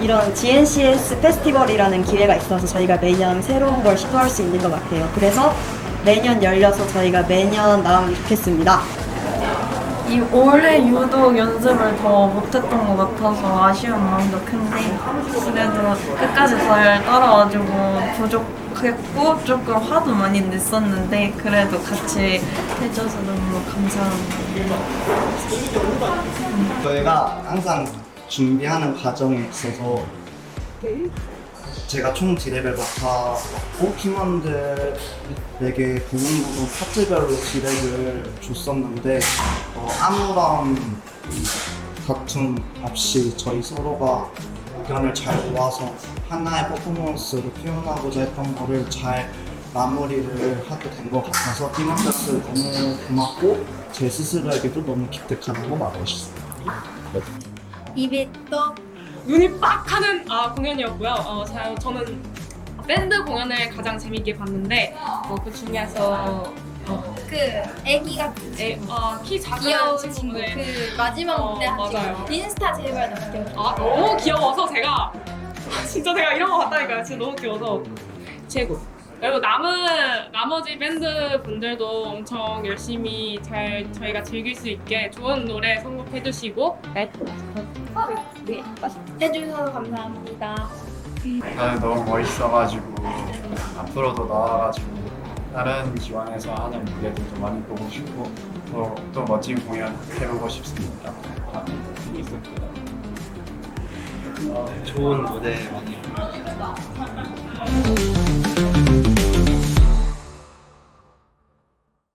이런 GNCS 페스티벌이라는 기회가 있어서 저희가 매년 새로운 걸 시도할 수 있는 것 같아요. 그래서 매년 열려서 저희가 매년 나오면 좋겠습니다. 이 올해 유독 연습을 더 못했던 것 같아서 아쉬운 마음도 큰데 그래도 끝까지 잘 따라와주고 부족했고 조금 화도 많이 냈었는데 그래도 같이 해줘서 너무 감사합니다. 저희가 항상 준비하는 과정에 있어서 제가 총 디렉을 맡았고 팀원들에게 부분 부분 파트별로 디렉을 줬었는데 어, 아무런 다툼 없이 저희 서로가 의견을 잘 모아서 하나의 퍼포먼스로 표현하고자 했던 거를 잘 마무리를 하게 된 것 같아서 팀원들스 너무 고맙고 제 스스로에게도 너무 기특하다고 말하고 싶습니다. 입에 또 눈이 빡 하는 아, 공연이었고요. 어, 자, 저는 밴드 공연을 가장 재밌게 봤는데 어, 그 중에서 어, 그 애기 같은 애, 어, 키 작은 귀여운 친구 친구들 그 마지막 어, 무대 하신 맞아요. 인스타 제발 남겨. 아 너무 귀여워서 제가 진짜 제가 이런 거 봤다니까요. 진짜 너무 귀여워서 최고. 그리고 남은 나머지 밴드 분들도 엄청 열심히 잘 저희가 즐길 수 있게 좋은 노래 선곡해 주시고 네. 해주셔서 감사합니다. 나는 너무 멋있어가지고 앞으로도 나와가지고 다른 기관에서 하는 무대들도 많이 보고 싶고 또, 또 멋진 공연 해보고 싶습니다. 아, 있었고요. 좋은 무대 많이